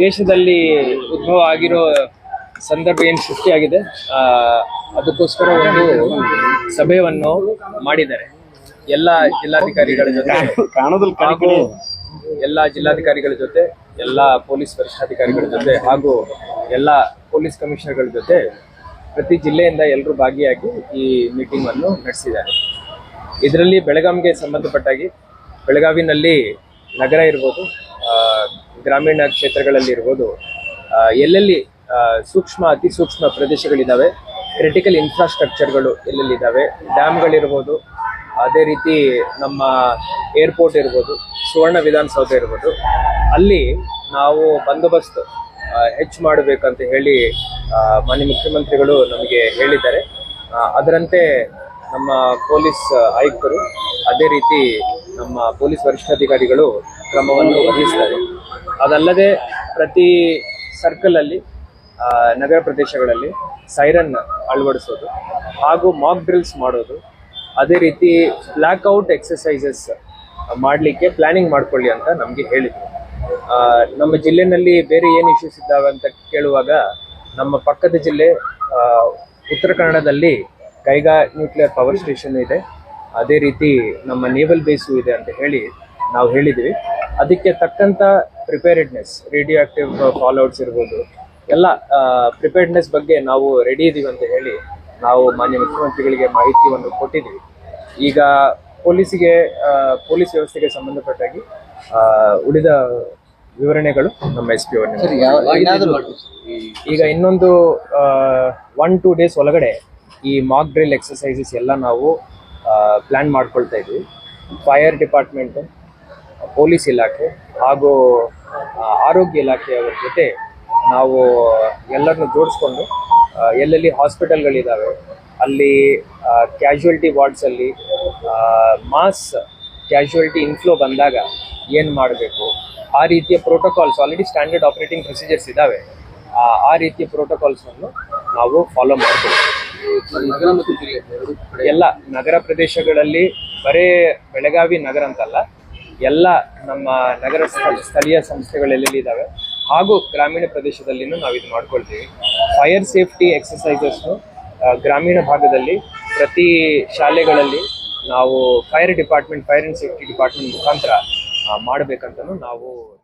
ದೇಶದಲ್ಲಿ ಉದ್ಭವ ಆಗಿರೋ ಸಂದರ್ಭ ಏನು ಸೃಷ್ಟಿಯಾಗಿದೆ ಅದಕ್ಕೋಸ್ಕರ ಒಂದು ಸಭೆಯನ್ನು ಮಾಡಿದ್ದಾರೆ. ಎಲ್ಲ ಜಿಲ್ಲಾಧಿಕಾರಿಗಳ ಜೊತೆ ಹಾಗೂ ಎಲ್ಲ ಜಿಲ್ಲಾಧಿಕಾರಿಗಳ ಜೊತೆ ಎಲ್ಲ ಪೊಲೀಸ್ ವರಿಷ್ಠಾಧಿಕಾರಿಗಳ ಜೊತೆ ಹಾಗೂ ಎಲ್ಲ ಪೊಲೀಸ್ ಕಮಿಷನರ್ಗಳ ಜೊತೆ ಪ್ರತಿ ಜಿಲ್ಲೆಯಿಂದ ಎಲ್ಲರೂ ಭಾಗಿಯಾಗಿ ಈ ಮೀಟಿಂಗ್ ಅನ್ನು ನಡೆಸಿದ್ದಾರೆ. ಇದರಲ್ಲಿ ಬೆಳಗಾವಿಗೆ ಸಂಬಂಧಪಟ್ಟಾಗಿ ಬೆಳಗಾವಿನಲ್ಲಿ ನಗರ ಇರ್ಬೋದು ಆ, ಗ್ರಾಮೀಣ ಕ್ಷೇತ್ರಗಳಲ್ಲಿ ಇರ್ಬೋದು ಎಲ್ಲೆಲ್ಲಿ ಸೂಕ್ಷ್ಮ, ಅತಿ ಸೂಕ್ಷ್ಮ ಪ್ರದೇಶಗಳಿದ್ದಾವೆ ಕ್ರಿಟಿಕಲ್ ಇನ್ಫ್ರಾಸ್ಟ್ರಕ್ಚರ್ಗಳು ಎಲ್ಲೆಲ್ಲಿದ್ದಾವೆ ಡ್ಯಾಮ್ಗಳಿರ್ಬೋದು ಅದೇ ರೀತಿ ನಮ್ಮ ಏರ್ಪೋರ್ಟ್ ಇರ್ಬೋದು, ಸುವರ್ಣ ವಿಧಾನಸೌಧ ಇರ್ಬೋದು, ಅಲ್ಲಿ ನಾವು ಬಂದೋಬಸ್ತ್ ಹೆಚ್ಚು ಮಾಡಬೇಕಂತ ಹೇಳಿ ಮಾನ್ಯ ಮುಖ್ಯಮಂತ್ರಿಗಳು ನಮಗೆ ಹೇಳಿದ್ದಾರೆ. ಅದರಂತೆ ನಮ್ಮ ಪೊಲೀಸ್ ಆಯುಕ್ತರು, ಅದೇ ರೀತಿ ನಮ್ಮ ಪೊಲೀಸ್ ವರಿಷ್ಠಾಧಿಕಾರಿಗಳು ಕ್ರಮವನ್ನು ವಹಿಸ್ತಾರೆ. ಅದಲ್ಲದೆ ಪ್ರತಿ ಸರ್ಕಲಲ್ಲಿ ನಗರ ಪ್ರದೇಶಗಳಲ್ಲಿ ಸೈರನ್ ಅಳವಡಿಸೋದು ಹಾಗೂ ಮಾಕ್ ಡ್ರಿಲ್ಸ್ ಮಾಡೋದು. ಅದೇ ರೀತಿ ಬ್ಲ್ಯಾಕ್ಔಟ್ ಎಕ್ಸಸೈಸಸ್ ಮಾಡಲಿಕ್ಕೆ ಪ್ಲ್ಯಾನಿಂಗ್ ಮಾಡ್ಕೊಳ್ಳಿ ಅಂತ ನಮಗೆ ಹೇಳಿದರು. ನಮ್ಮ ಜಿಲ್ಲೆನಲ್ಲಿ ಬೇರೆ ಏನು ಇಶ್ಯೂಸ್ ಇದ್ದಾವೆ ಅಂತ ಕೇಳುವಾಗ ನಮ್ಮ ಪಕ್ಕದ ಜಿಲ್ಲೆ ಉತ್ತರ ಕನ್ನಡದಲ್ಲಿ ಕೈಗಾ ನ್ಯೂಕ್ಲಿಯರ್ ಪವರ್ ಸ್ಟೇಷನ್ ಇದೆ. ಅದೇ ರೀತಿ ನಮ್ಮ ನೇವಲ್ ಬೇಸು ಇದೆ ಅಂತ ಹೇಳಿ ನಾವು ಹೇಳಿದ್ವಿ. ಅದಕ್ಕೆ ತಕ್ಕಂತ ಪ್ರಿಪೇರ್ಡ್ನೆಸ್ ರೇಡಿಯೋ ಆಕ್ಟಿವ್ ಫಾಲೋಔಟ್ಸ್ ಇರ್ಬೋದು. ಎಲ್ಲ ಪ್ರಿಪೇರ್ಡ್ನೆಸ್ ಬಗ್ಗೆ ನಾವು ರೆಡಿ ಇದೀವಿ ಅಂತ ಹೇಳಿ ನಾವು ಮಾನ್ಯ ಮುಖ್ಯಮಂತ್ರಿಗಳಿಗೆ ಮಾಹಿತಿಯನ್ನು ಕೊಟ್ಟಿದ್ದೀವಿ. ಈಗ ಪೊಲೀಸಿಗೆ ಪೊಲೀಸ್ ವ್ಯವಸ್ಥೆಗೆ ಸಂಬಂಧಪಟ್ಟಾಗಿ ಆ, ಉಳಿದ ವಿವರಣೆಗಳು ನಮ್ಮ ಎಸ್ ಪಿ ಈಗ ಇನ್ನೊಂದು ಒನ್ ಟೂ ಡೇಸ್ ಒಳಗಡೆ ಈ ಮಾಕ್ ಡ್ರಿಲ್ ಎಕ್ಸಸೈಸಸ್ ಎಲ್ಲ ನಾವು ಪ್ಲಾನ್ ಮಾಡ್ಕೊಳ್ತಾ ಇದ್ವಿ ಫೈರ್ ಡಿಪಾರ್ಟ್ಮೆಂಟ್ ಪೊಲೀಸ್ ಇಲಾಖೆ ಹಾಗೂ ಆರೋಗ್ಯ ಇಲಾಖೆಯವರ ಜೊತೆ ನಾವು ಎಲ್ಲರನ್ನು ಜೋಡಿಸ್ಕೊಂಡು ಎಲ್ಲೆಲ್ಲಿ ಹಾಸ್ಪಿಟಲ್ಗಳಿದ್ದಾವೆ ಅಲ್ಲಿ ಕ್ಯಾಶುಯಾಲಿಟಿ ವಾರ್ಡ್ಸಲ್ಲಿ ಮಾಸ್ ಕ್ಯಾಶುಯಾಲಿಟಿ ಇನ್ಫ್ಲೋ ಬಂದಾಗ ಏನು ಮಾಡಬೇಕು? ಆ ರೀತಿಯ protocols already standard operating procedures ಇದ್ದಾವೆ ಆ ರೀತಿಯ ಪ್ರೋಟೋಕಾಲ್ಸನ್ನು ನಾವು ಫಾಲೋ ಮಾಡ್ತೀವಿ. ಎಲ್ಲ ನಗರ ಪ್ರದೇಶಗಳಲ್ಲಿ ಬರೇ ಬೆಳಗಾವಿ ನಗರ ಅಂತಲ್ಲ ಎಲ್ಲ ನಮ್ಮ ನಗರ ಸ್ಥ- ಸ್ಥಳೀಯ ಸಂಸ್ಥೆಗಳೆಲ್ಲೆಲ್ಲಿ ಇದ್ದಾವೆ ಹಾಗೂ ಗ್ರಾಮೀಣ ಪ್ರದೇಶದಲ್ಲಿನೂ ನಾವು ಇದು ಮಾಡ್ಕೊಳ್ತೀವಿ. ಫೈರ್ ಸೇಫ್ಟಿ ಎಕ್ಸಸೈಸಸ್ನು ಗ್ರಾಮೀಣ ಭಾಗದಲ್ಲಿ ಪ್ರತಿ ಶಾಲೆಗಳಲ್ಲಿ ನಾವು fire department fire and safety department ಮುಖಾಂತರ ಮಾಡಬೇಕಂತಲೂ ನಾವು